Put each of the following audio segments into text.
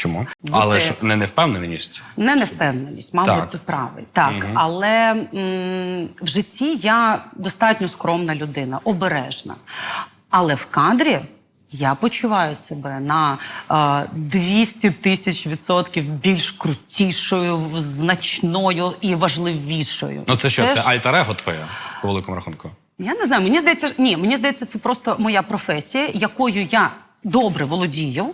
Чому? Бути- Але ж не невпевненість. Не невпевненість, мабуть, Так. ти правий. Так, але м, в житті я достатньо скромна людина, обережна. Але в кадрі я почуваю себе на е, 200 тисяч відсотків більш крутішою, значною і важливішою. Ну це що, Теж- це альтер-его твоє по великому рахунку? Я не знаю, мені здається, ні, мені здається, це просто моя професія, якою я добре володію.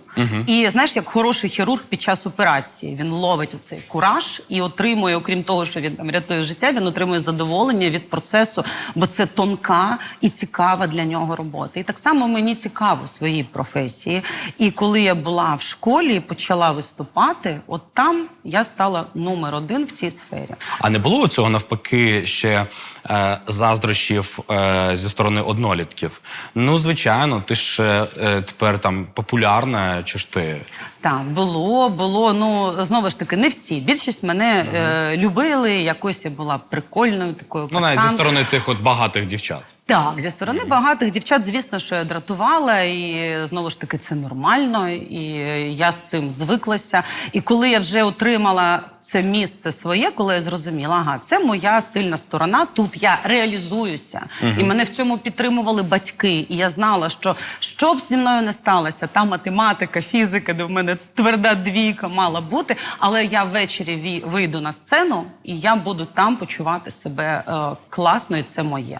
І знаєш, як хороший хірург під час операції він ловить оцей кураж і отримує, окрім того, що він там рятує життя, він отримує задоволення від процесу, бо це тонка і цікава для нього робота. І так само мені цікаво в своїй професії. І коли я була в школі і почала виступати, от там я стала номер один в цій сфері. А не було цього навпаки ще е, заздрощів е, зі сторони однолітків? Ну, звичайно, ти ж е, е, тепер там популярна, чи ж ти? Так, було, було. Ну знову ж таки, не всі. Більшість мене е, любили. Якось я була прикольною такою. Ну, навіть зі сторони тих от багатих дівчат. Так, зі сторони багатих дівчат, звісно, що я дратувала, і знову ж таки це нормально, і я з цим звиклася. І коли я вже отримала це місце своє, коли я зрозуміла, ага, це моя сильна сторона. Тут я реалізуюся, і мене в цьому підтримували батьки. І я знала, що що б зі мною не сталося, та математика, фізика, де в мене тверда двійка мала бути. Але я ввечері вийду на сцену, і я буду там почувати себе е, класно, і це моє.